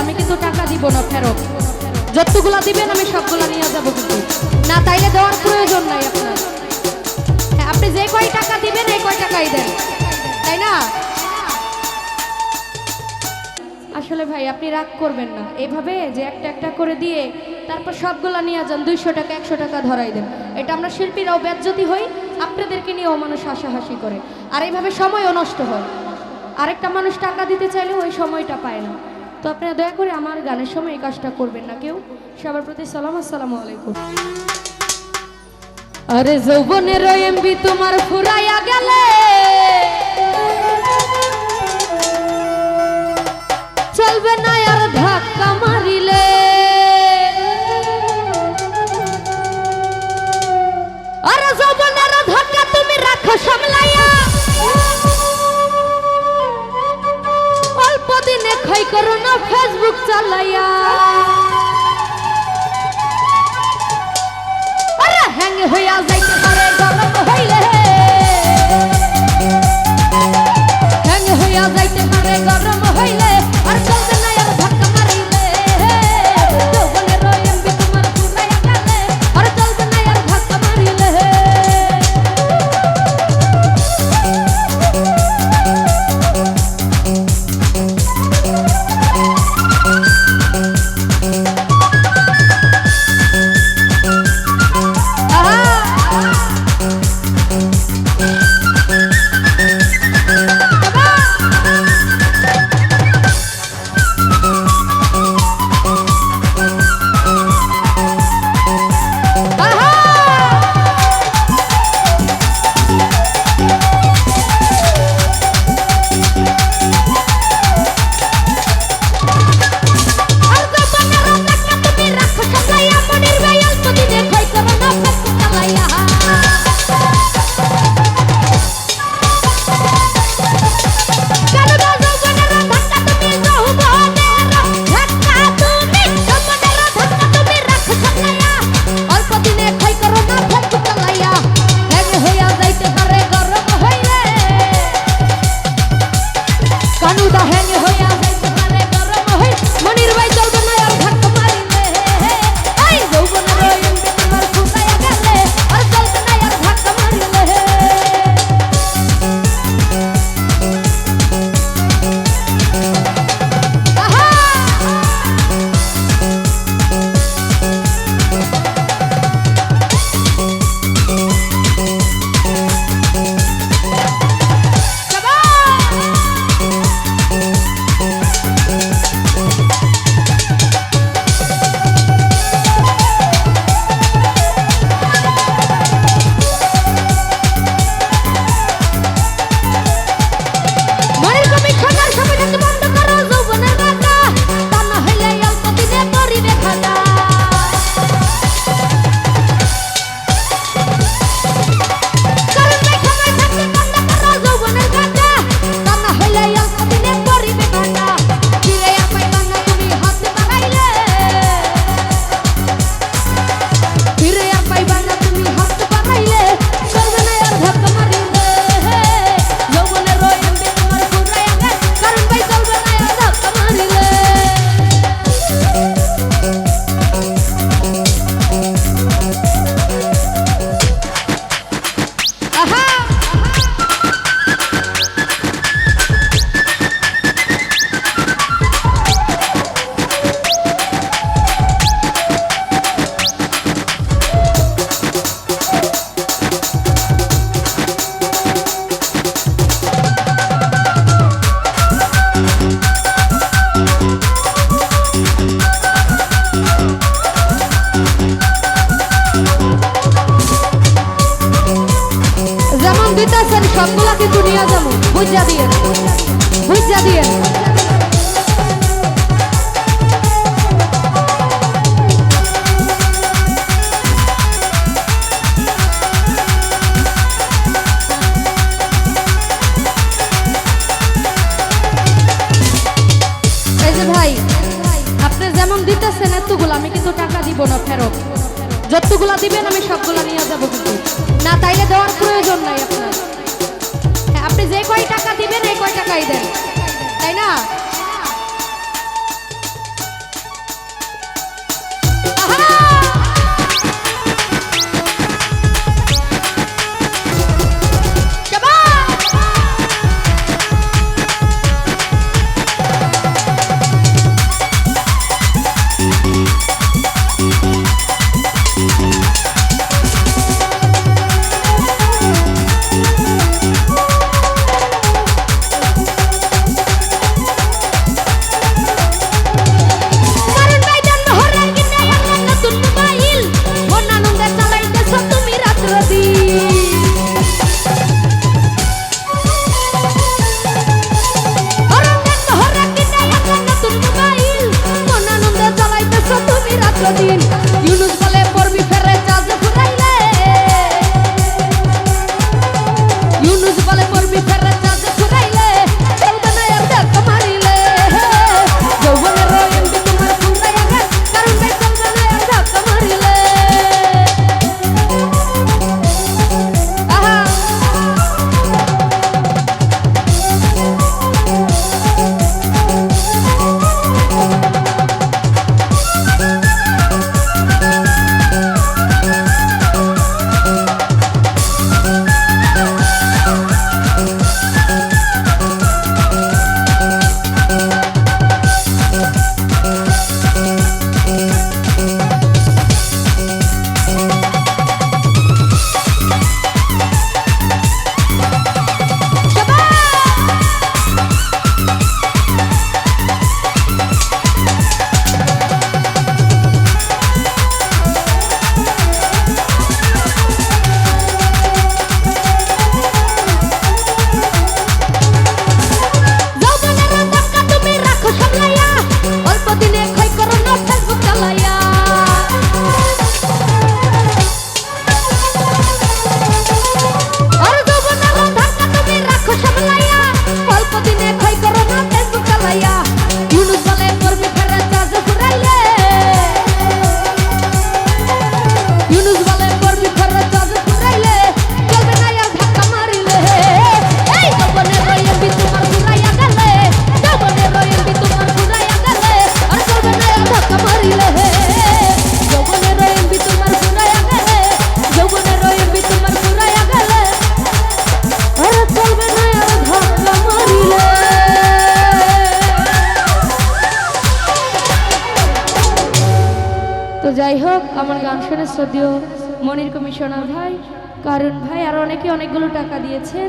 আমি কিন্তু টাকা দিব না ফেরত। যতগুলা দিবেন আমি সবগুলা নিয়ে যাব কিন্তু। না তাইলে দেওয়ার প্রয়োজন নাই আপনার। হ্যাঁ আপনি যে কয় টাকা দিবেন, এই কয় টাকাই দেন। তাই না? আসলে ভাই, আপনি রাগ করবেন না। এভাবে যে একটা একটা করে দিয়ে তারপর সবগুলা নিয়ে যান, দুইশো টাকা, একশো টাকা ধরাই দেন। এটা আমরা শিল্পীরাও ব্যাজ্যতি হই, আপনাদেরকে নিয়েও মানুষ হাসাহাসি করে। আর এইভাবে সময়ও নষ্ট হয়। আরেকটা মানুষ টাকা দিতে চাইলে ওই সময়টা পায় না। তো আপনারা দয়া করে আমার গানের সময় এই কাজটা করবেন না কেউ। সবার প্রতি সালাম, আসসালামু আলাইকুম। আরে যৌবনের এমবি তোমার ফুরাইয়া গেলে সবগুলা কিন্তু নিয়ে যাব। বুঝা দিয়ে। বুঝা দিয়ে। ভাই, আপনি যেমন দিতেছেন এতগুলো, আমি কিন্তু টাকা দিব না ফেরত। যতগুলা দিবেন আমি সবগুলা নিয়ে যাব কিন্তু। না, তাইলে দেওয়ার প্রয়োজন নাই আপনার। টাকাই তাই না? যাই হোক আমার গান শুনে শ্রদ্ধেয় মনির কমিশনার ভাই কারণ ভাই, আর অনেকে অনেকগুলো টাকা দিয়েছেন।